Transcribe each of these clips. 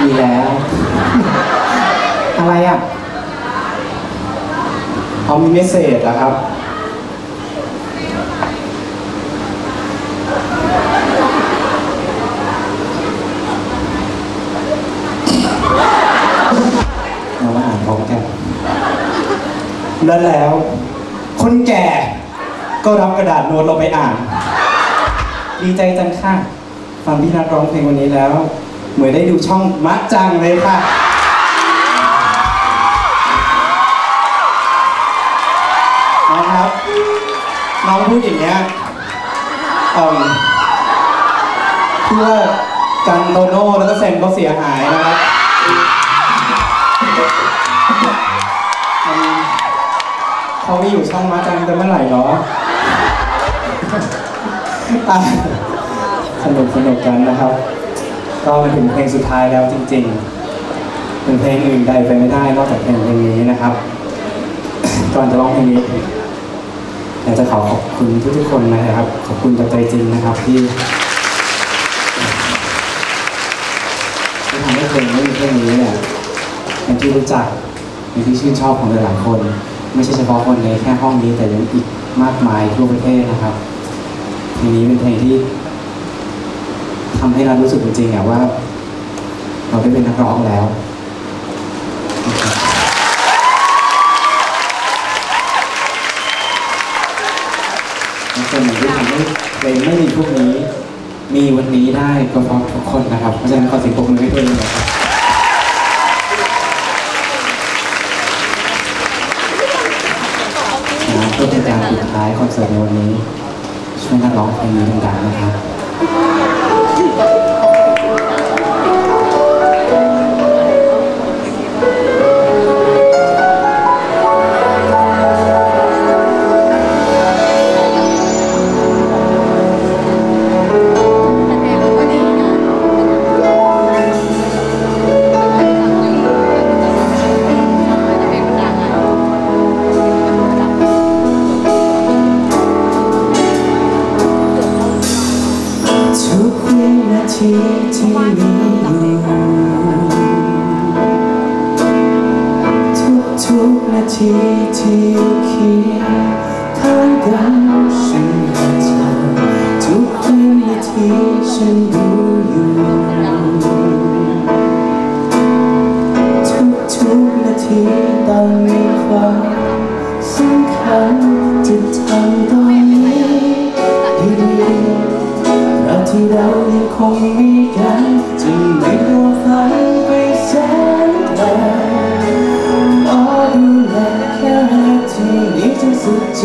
มีแล้ว อะไรอะเขามีเมสเซจอะครับเราอ่านพร้อมกันและแล้ว คนแก่ก็รับกระดาษโน้ตเราไปอ่าน ดีใจจังค่ะ ฟังพี่นัทร้องเพลงวันนี้แล้ว เหมือนได้ดูช่องมัดจังเลยค่ะนะครับ น้องพูดอย่างเงี้ยเอิ่มเพื่อกันโตโน่แล้วก็เซนเขาเสียหายนะครับเขาไม่อยู่ช่องมาจังจะเมื่อไหร่เนาะอะ สนุกสนุกกันนะครับ ก็มาถึงเพลงสุดท้ายแล้วจริงๆเป็นเพลงอื่นใดไปไม่ได้นอกจากเพลงเพลงนี้นะครับก่อนจะร้องเพลงนี้อยากจะขอขอบคุณทุกๆคนนะครับ ขอบคุณจากใจจริงนะครับที่ที่ทำให้เพลงนี้เพลงนี้เนี่ยเป็นที่รู้จักเป็นที่ชื่นชอบของหลายๆคน ไม่ใช่เฉพาะคนในแค่ห้องนี้แต่ยังอีกมากมายทั่วประเทศนะครับ ลงนี้เป็นเพลงที่ทำให้เรารู้สึกจริงๆอะว่า เราได้เป็นนักร้องแล้วและส่วนหนึ่งที่ทำให้เพลงไม่มีพวกนี้ มีวันนี้ได้ก็เพราะทุกคนนะครับ เพราะฉะนั้นขอเสียงปรบมือให้ตัวเองหน่อยครับนะเพื่อเป็นการปิดท้ายคอนเสิร์ตในวันนี้ ช่วยนักร้องเพลงนี้ดังๆนะครับ ที่ที่มีทุกทุกๆนาทีที่ คงมีกันจะไม่ลัวฝันไปแสนไกลขอดูแลแค่ที่นี้จนสุดใจ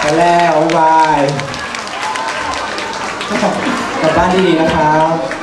ไปแล้วบายกลับบ้านดีๆนะครับ